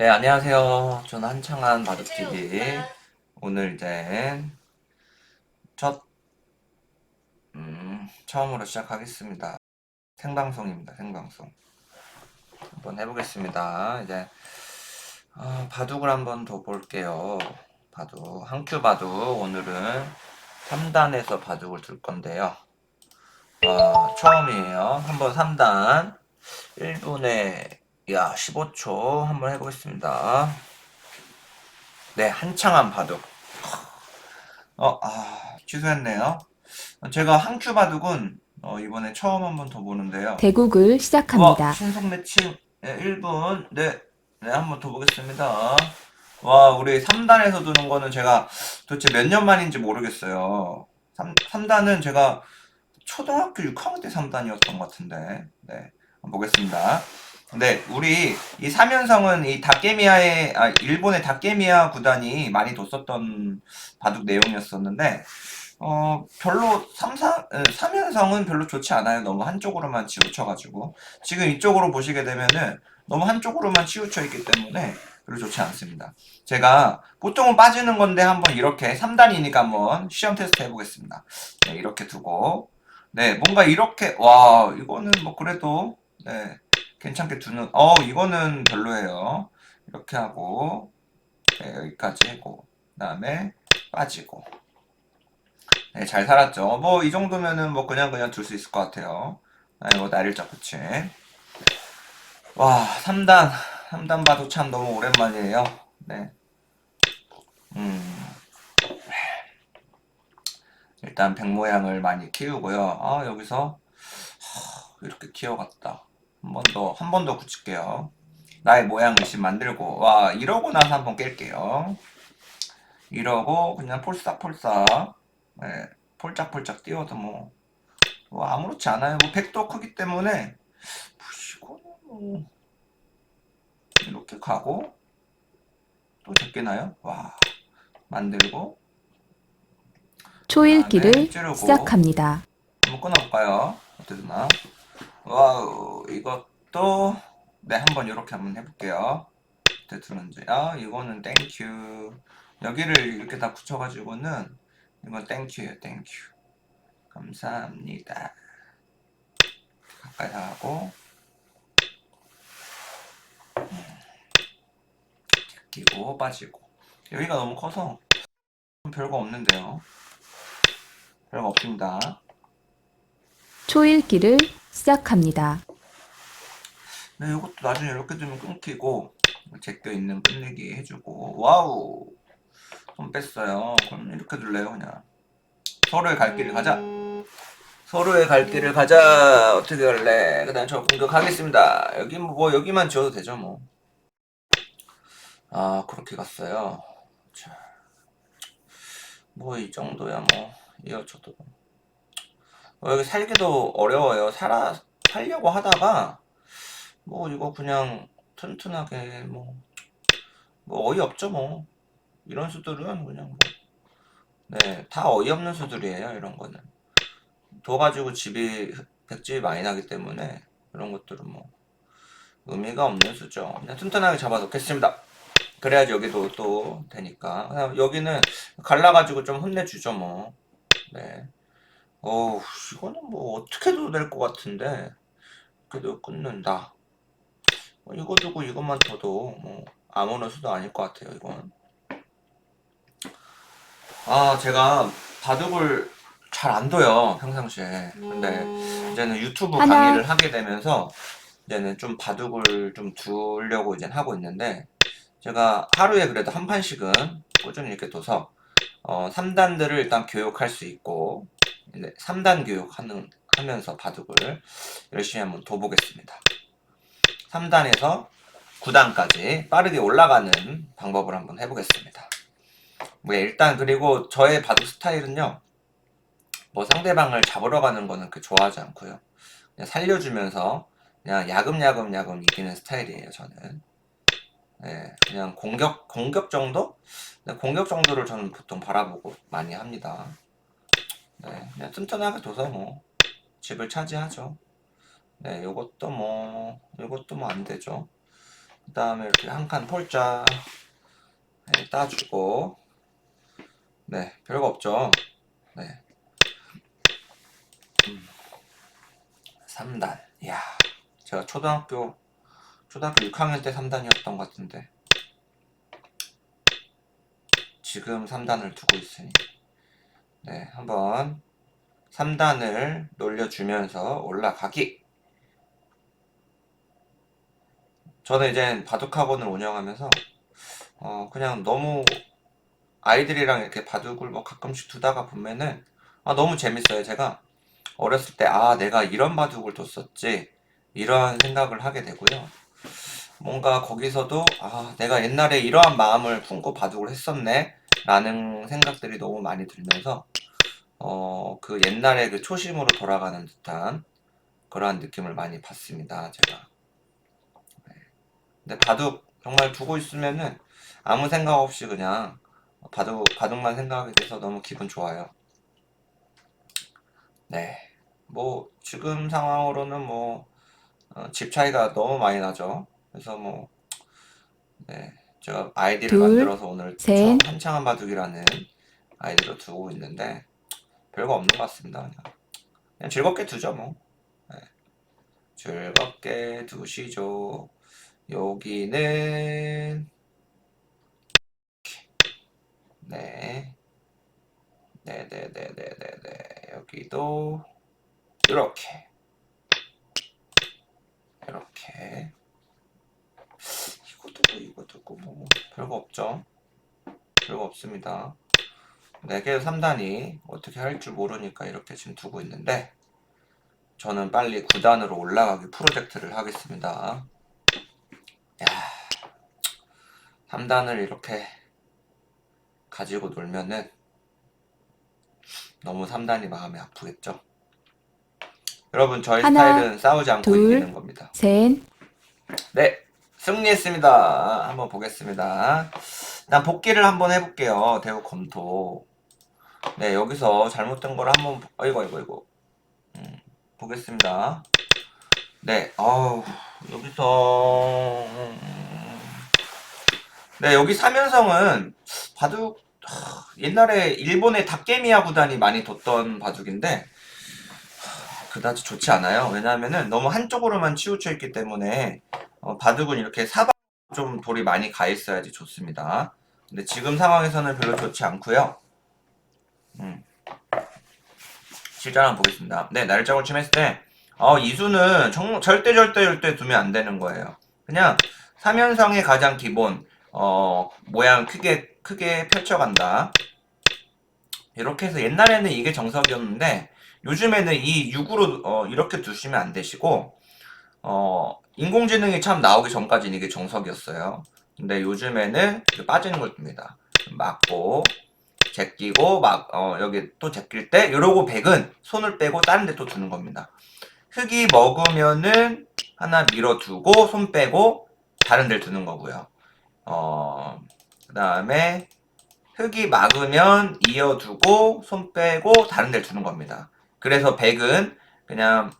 네, 안녕하세요. 저는 한창한 바둑TV. 오늘 이제 첫, 음, 처음으로 시작하겠습니다. 생방송입니다, 생방송. 한번 해보겠습니다. 이제, 아, 바둑을 한번 더 볼게요. 바둑. 한큐 바둑. 오늘은 3단에서 바둑을 둘 건데요. 아, 처음이에요. 한번 3단. 1분에 야, 15초 한번 해보겠습니다. 네, 한창한 바둑. 어, 아, 취소했네요. 제가 한큐 바둑은 어, 이번에 처음 한번 더 보는데요. 대국을 시작합니다. 와, 신속 매칭 네, 1분. 네, 네, 한번 더 보겠습니다. 와, 우리 3단에서 두는 거는 제가 도대체 몇 년 만인지 모르겠어요. 3, 3단은 제가 초등학교 6학년 때 3단이었던 것 같은데. 네, 한번 보겠습니다. 네, 우리 이 3연성은 이 다케미아의, 아, 일본의 다케미아 구단이 많이 뒀었던 바둑 내용이었었는데, 어, 별로 3, 4, 3연성은 별로 좋지 않아요. 너무 한쪽으로만 치우쳐가지고. 지금 이쪽으로 보시게 되면은 너무 한쪽으로만 치우쳐 있기 때문에 별로 좋지 않습니다. 제가 보통은 빠지는 건데 한번 이렇게 3단이니까 한번 시험 테스트 해보겠습니다. 네, 이렇게 두고. 네, 뭔가 이렇게, 와, 이거는 뭐 그래도, 네, 괜찮게 두는, 어, 이거는 별로예요. 이렇게 하고, 네, 여기까지 하고, 그 다음에 빠지고. 네, 잘 살았죠. 뭐, 이 정도면은 뭐, 그냥 그냥 둘 수 있을 것 같아요. 아니, 뭐, 날일자 붙이. 와, 3단. 3단 봐도 참 너무 오랜만이에요. 네. 음. 일단 백 모양을 많이 키우고요. 아, 여기서 하, 이렇게 키워갔다. 한 번 더, 한 번더 붙일게요. 나의 모양 의심 만들고, 와, 이러고 나서 한 번 깰게요. 이러고, 그냥 폴싹폴싹, 네, 폴짝폴짝 띄워도 뭐, 뭐, 아무렇지 않아요. 뭐, 백도 크기 때문에, 이거는 뭐, 이렇게 가고, 또 제끼나요? 와, 만들고, 초읽기를 그다음에 찌르고. 시작합니다. 한번 끊어볼까요? 어떻게 되나? 와우, 이것도, 네, 한번 이렇게 한번 해볼게요. 아, 이거는 땡큐. 여기를 이렇게 다 붙여가지고는, 이건 땡큐예요, 땡큐. 감사합니다. 가까이 하고, 음. 끼고 빠지고. 여기가 너무 커서, 별거 없는데요. 별거 없습니다. 초읽기를 시작합니다. 네, 이것도 나중에 이렇게 되면 끊기고 제껴 있는 끝내기 해주고 와우 손 뺐어요. 그럼 이렇게 둘래요 그냥 서로의 갈 길을 가자. 서로의 갈 길을 가자. 어떻게 할래? 그다음 저 공격하겠습니다. 여기 뭐, 뭐 여기만 지어도 되죠 뭐. 아 그렇게 갔어요. 자, 뭐 이 정도야 뭐 이어져도. 어, 여기 살기도 어려워요. 살아 살려고 하다가 뭐 이거 그냥 튼튼하게 뭐, 뭐 어이없죠 뭐. 이런 수들은 그냥 뭐. 네, 다 어이없는 수들이에요 이런 거는. 둬가지고 집이 백집이 많이 나기 때문에 이런 것들은 뭐 의미가 없는 수죠. 그냥 튼튼하게 잡아놓겠습니다. 그래야지 여기도 또 되니까. 여기는 갈라가지고 좀 혼내주죠 뭐. 네. 어우 이거는 뭐 어떻게 해도 될 것 같은데. 그래도 끊는다. 뭐 이거 두고 이것만 둬도 뭐 아무런 수도 아닐 것 같아요 이건. 아 제가 바둑을 잘 안 둬요 평상시에. 근데 이제는 유튜브 하나. 강의를 하게 되면서 이제는 좀 바둑을 좀 두려고 이제 하고 있는데 제가 하루에 그래도 한 판씩은 꾸준히 이렇게 둬서 어, 3단들을 일단 교육할 수 있고 이제 3단 교육 하는 하면서 바둑을 열심히 한번 둬보겠습니다. 3단에서 9단까지 빠르게 올라가는 방법을 한번 해보겠습니다. 뭐 일단 그리고 저의 바둑 스타일은요. 뭐 상대방을 잡으러 가는 거는 그 좋아하지 않고요. 그냥 살려주면서 그냥 야금야금 야금 이기는 스타일이에요. 저는. 네, 그냥 공격 공격 정도? 네, 공격 정도를 저는 보통 바라보고 많이 합니다. 네, 그냥 튼튼하게 둬서 뭐 집을 차지하죠. 네, 요것도 뭐, 요것도 뭐 안 되죠. 그 다음에 이렇게 한 칸 폴자 네, 따주고. 네 별거 없죠. 네. 3단. 이야 제가 초등학교 초등학교 6학년 때 3단이었던 것 같은데. 지금 3단을 두고 있으니 네 한번 3단을 놀려주면서 올라가기. 저는 이제 바둑학원을 운영하면서 어 그냥 너무 아이들이랑 이렇게 바둑을 뭐 가끔씩 두다가 보면은 아 너무 재밌어요. 제가 어렸을 때 아 내가 이런 바둑을 뒀었지 이런 생각을 하게 되고요. 뭔가 거기서도 아 내가 옛날에 이러한 마음을 품고 바둑을 했었네 라는 생각들이 너무 많이 들면서 어 그 옛날에 그 초심으로 돌아가는 듯한 그러한 느낌을 많이 받습니다 제가 네. 근데 바둑 정말 두고 있으면은 아무 생각 없이 그냥 바둑 바둑만 생각하게 돼서 너무 기분 좋아요 네. 뭐 지금 상황으로는 뭐 어, 집 차이가 너무 많이 나죠. 그래서 뭐 네. 제가 아이디를 둘, 만들어서 오늘 셋. 저 한창한 바둑이라는 아이디를 두고 있는데 별거 없는 것 같습니다. 그냥, 그냥 즐겁게 두죠 뭐. 네. 즐겁게 두시죠. 여기는 네. 네네네네네네 여기도 이렇게 이렇게 이것도 뭐 이것 도 뭐, 뭐 별거 없죠 별거 없습니다 4개 3단이 어떻게 할 줄 모르니까 이렇게 지금 두고 있는데 저는 빨리 9단으로 올라가기 프로젝트를 하겠습니다 야 3단을 이렇게 가지고 놀면은 너무 3단이 마음이 아프겠죠? 여러분 저희 하나, 스타일은 싸우지 않고 둘. 이기는 겁니다. 셋, 네, 승리했습니다. 한번 보겠습니다. 일단 복귀를 한번 해볼게요. 대우 검토. 네, 여기서 잘못된 걸 한번 아이고 아이고 아이고 음, 보겠습니다. 네, 아우 여기서 음, 네 여기 사면성은 바둑 하, 옛날에 일본의 다케미야 구단이 많이 뒀던 바둑인데 하, 그다지 좋지 않아요. 왜냐하면은 너무 한쪽으로만 치우쳐 있기 때문에 어, 바둑은 이렇게 사방 좀 돌이 많이 가 있어야지 좋습니다. 근데 지금 상황에서는 별로 좋지 않고요. 음. 실전 한번 보겠습니다. 네, 날짜를 침했을 때, 어, 이수는 정, 절대 절대 절대 두면 안 되는 거예요. 그냥 삼연성의 가장 기본, 어, 모양 크게 크게 펼쳐간다. 이렇게 해서 옛날에는 이게 정석이었는데 요즘에는 이 6으로 어, 이렇게 두시면 안 되시고 어, 인공지능이 참 나오기 전까지는 이게 정석이었어요. 근데 요즘에는 빠지는 걸 둡니다. 맞고 제끼고 막 어, 여기 또 제낄 때 이러고 백은 손을 빼고 다른 데 또 두는 겁니다. 흙이 먹으면은 하나 밀어두고 손 빼고 다른 데를 두는 거고요. 어, 그 다음에 흙이 막으면 이어두고 손 빼고 다른 데를 두는 겁니다. 그래서 백은 그냥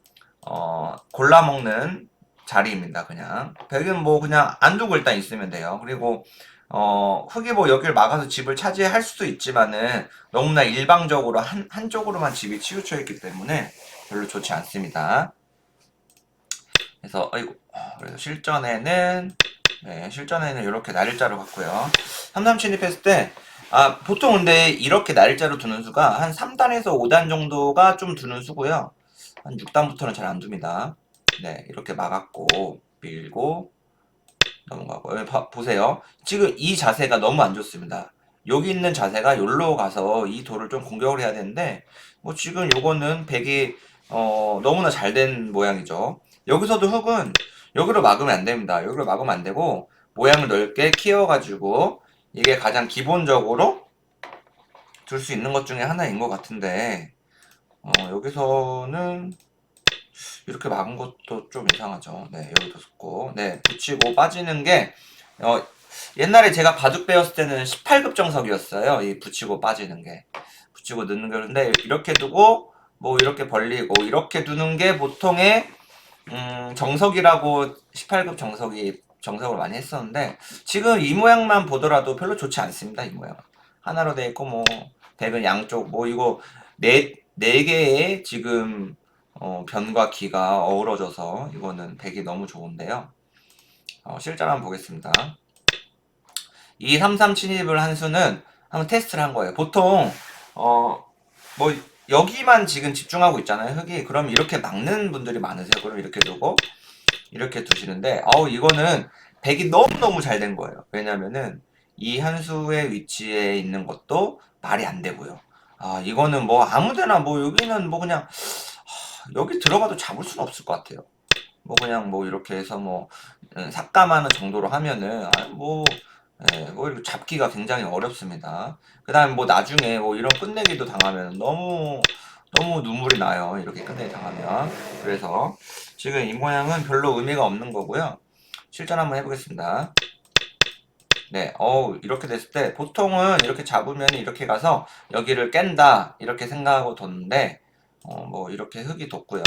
어, 골라 먹는 자리입니다. 그냥 백은 뭐 그냥 안 두고 일단 있으면 돼요. 그리고 어, 흙이 뭐 여기를 막아서 집을 차지할 수도 있지만은 너무나 일방적으로 한 한쪽으로만 집이 치우쳐 있기 때문에 별로 좋지 않습니다. 그래서 아이고 그래서 실전에는 네, 실전에는 이렇게 날짜로 갔고요. 3단 진입했을 때, 아, 보통 근데 이렇게 날짜로 두는 수가 한 3단에서 5단 정도가 좀 두는 수고요. 한 6단부터는 잘 안 둡니다. 네, 이렇게 막았고, 밀고, 넘어가고. 봐- 보세요. 지금 이 자세가 너무 안 좋습니다. 여기 있는 자세가 여기로 가서 이 돌을 좀 공격을 해야 되는데, 뭐 지금 요거는 백이, 어, 너무나 잘 된 모양이죠. 여기서도 흙은 여기로 막으면 안 됩니다. 여기로 막으면 안 되고 모양을 넓게 키워가지고 이게 가장 기본적으로 둘 수 있는 것 중에 하나인 것 같은데 어, 여기서는 이렇게 막은 것도 좀 이상하죠. 네, 여기도 섰고 네, 붙이고 빠지는 게 어, 옛날에 제가 바둑 배웠을 때는 18급 정석이었어요. 이 붙이고 빠지는 게 붙이고 넣는 게 그런데 이렇게 두고 뭐 이렇게 벌리고 이렇게 두는 게 보통의 음, 정석이라고 18급 정석이 정석으로 많이 했었는데 지금 이 모양만 보더라도 별로 좋지 않습니다. 이 모양 하나로 돼 있고 뭐 백은 양쪽 뭐 이거 네 네 개의 지금 어, 변과 기가 어우러져서 이거는 백이 너무 좋은데요. 어, 실전 한번 보겠습니다. 이 33 침입을 한 수는 한번 테스트를 한 거예요. 보통 어 뭐 여기만 지금 집중하고 있잖아요. 흙이 그럼 이렇게 막는 분들이 많으세요. 그럼 이렇게 두고 이렇게 두시는데 어우 이거는 백이 너무너무 잘 된 거예요. 왜냐면은 이 한 수의 위치에 있는 것도 말이 안 되고요. 아 이거는 뭐 아무데나 뭐 여기는 뭐 그냥 하, 여기 들어가도 잡을 수는 없을 것 같아요. 뭐 그냥 뭐 이렇게 해서 뭐 음, 삭감하는 정도로 하면은 아, 뭐 예, 뭐 잡기가 굉장히 어렵습니다. 그다음 뭐 나중에 뭐 이런 끝내기도 당하면 너무 너무 눈물이 나요. 이렇게 끝내기 당하면. 그래서 지금 이 모양은 별로 의미가 없는 거고요. 실전 한번 해보겠습니다. 네, 어우, 이렇게 됐을 때 보통은 이렇게 잡으면 이렇게 가서 여기를 깬다 이렇게 생각하고 뒀는데 어, 뭐 이렇게 흙이 돋고요.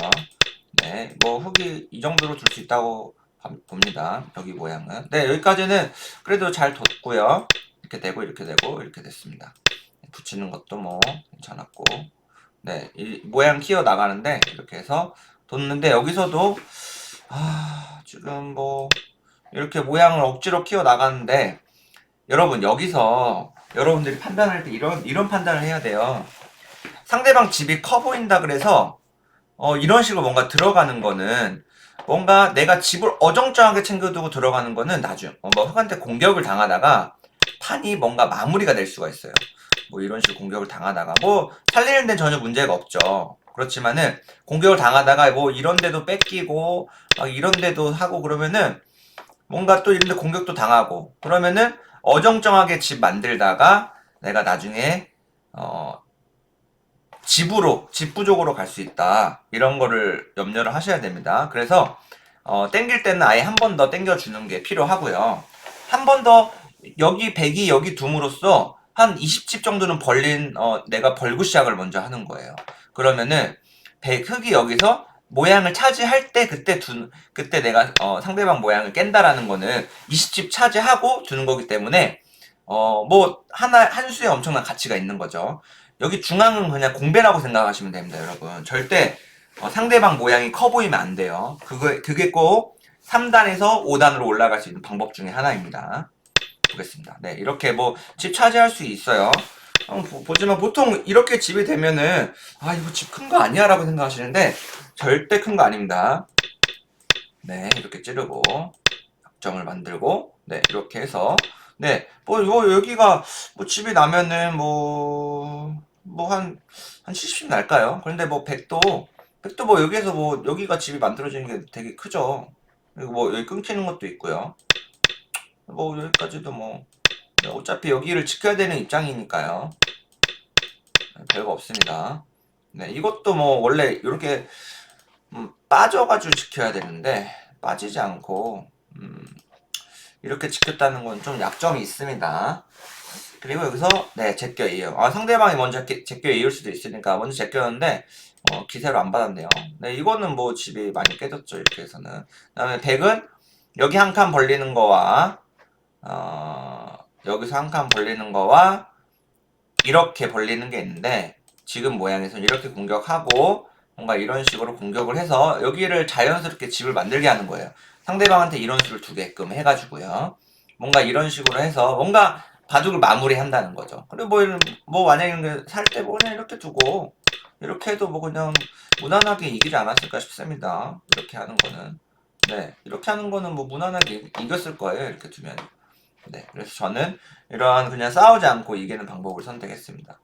네, 뭐 흙이 이 정도로 둘 수 있다고 봐- 봅니다. 여기 모양은. 네, 여기까지는 그래도 잘 뒀고요. 이렇게 되고 이렇게 되고 이렇게 됐습니다. 붙이는 것도 뭐 괜찮았고. 네, 이 모양 키워 나가는데 이렇게 해서 뒀는데 여기서도 아, 지금 뭐 이렇게 모양을 억지로 키워 나가는데 여러분 여기서 여러분들이 판단할 때 이런 이런 판단을 해야 돼요. 상대방 집이 커 보인다 그래서 어, 이런 식으로 뭔가 들어가는 거는 뭔가 내가 집을 어정쩡하게 챙겨두고 들어가는 거는 나중 어, 뭐 흑한테 공격을 당하다가 판이 뭔가 마무리가 될 수가 있어요. 뭐 이런 식으로 공격을 당하다가 뭐 살리는 데는 전혀 문제가 없죠. 그렇지만은 공격을 당하다가 뭐 이런 데도 뺏기고 막 이런 데도 하고 그러면은 뭔가 또 이런 데 공격도 당하고 그러면은 어정쩡하게 집 만들다가 내가 나중에 어 집으로 집 부족으로 갈 수 있다 이런 거를 염려를 하셔야 됩니다. 그래서 어 땡길 때는 아예 한 번 더 땡겨 주는 게 필요하고요. 한 번 더 여기 100이 여기 둠으로써 한 20집 정도는 벌린 어 내가 벌구 시작을 먼저 하는 거예요. 그러면은 100 흙이 여기서 모양을 차지할 때 그때 두 그때 내가 어 상대방 모양을 깬다라는 거는 20집 차지하고 두는 거기 때문에 어 뭐 하나 한 수에 엄청난 가치가 있는 거죠. 여기 중앙은 그냥 공배라고 생각하시면 됩니다, 여러분. 절대 어, 상대방 모양이 커 보이면 안 돼요. 그거 그게 꼭 3단에서 5단으로 올라갈 수 있는 방법 중에 하나입니다. 보겠습니다. 네, 이렇게 뭐 집 차지할 수 있어요. 한번 보- 보지만 보통 이렇게 집이 되면은 아 이거 집 큰 거 아니야 라고 생각하시는데 절대 큰 거 아닙니다. 네, 이렇게 찌르고 약정을 만들고 네 이렇게 해서 네, 뭐 요, 여기가 뭐 집이 나면은 뭐 뭐 한한70 날까요? 그런데 뭐 100도 100도 뭐 여기에서 뭐 여기가 집이 만들어지는 게 되게 크죠. 그리고 뭐 여기 끊기는 것도 있고요. 뭐 여기까지도 뭐 네, 어차피 여기를 지켜야 되는 입장이니까요. 네, 별거 없습니다. 네, 이것도 뭐 원래 이렇게 음, 빠져가지고 지켜야 되는데 빠지지 않고 음, 이렇게 지켰다는 건 좀 약점이 있습니다. 그리고 여기서 네 제껴 이어. 아 상대방이 먼저 제- 제껴 이을 수도 있으니까 먼저 제껴였는데 어, 기세로 안 받았네요. 네 이거는 뭐 집이 많이 깨졌죠 이렇게 해서는. 그다음에 100은 여기 한 칸 벌리는 거와 어, 여기서 한 칸 벌리는 거와 이렇게 벌리는 게 있는데 지금 모양에서는 이렇게 공격하고 뭔가 이런 식으로 공격을 해서 여기를 자연스럽게 집을 만들게 하는 거예요. 상대방한테 이런 수를 두게끔 해가지고요. 뭔가 이런 식으로 해서 뭔가 바둑을 마무리한다는 거죠. 그리고 뭐, 이런- 뭐 만약에 살때 뭐 그냥 이렇게 두고 이렇게 해도 뭐 그냥 무난하게 이기지 않았을까 싶습니다. 이렇게 하는 거는. 네, 이렇게 하는 거는 뭐 무난하게 이- 이겼을 거예요. 이렇게 두면. 네, 그래서 저는 이러한 그냥 싸우지 않고 이기는 방법을 선택했습니다.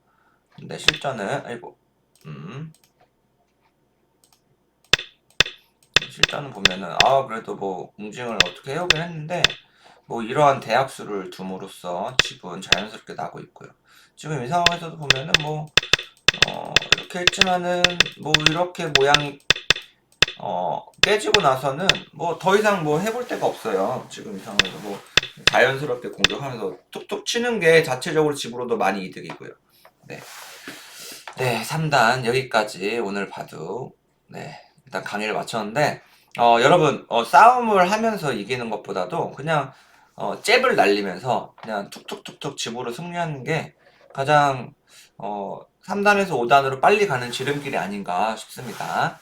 근데 실전은 아이고, 음, 실전은 보면은 아 그래도 뭐 웅징을 어떻게 해오긴 했는데 뭐 이러한 대학수를 둠으로써 집은 자연스럽게 나고 있고요. 지금 이 상황에서도 보면은 뭐 어, 이렇게 했지만은 뭐 이렇게 모양이 어, 깨지고 나서는 뭐 더 이상 뭐 해볼 데가 없어요. 지금 이 상황에서 뭐 자연스럽게 공격하면서 툭툭 치는 게 자체적으로 집으로도 많이 이득이고요. 네. 네, 3단 여기까지 오늘 바둑. 네. 일단 강의를 마쳤는데 어, 여러분, 어, 싸움을 하면서 이기는 것보다도 그냥, 어, 잽을 날리면서 그냥 툭툭툭툭 집으로 승리하는 게 가장, 어, 3단에서 5단으로 빨리 가는 지름길이 아닌가 싶습니다.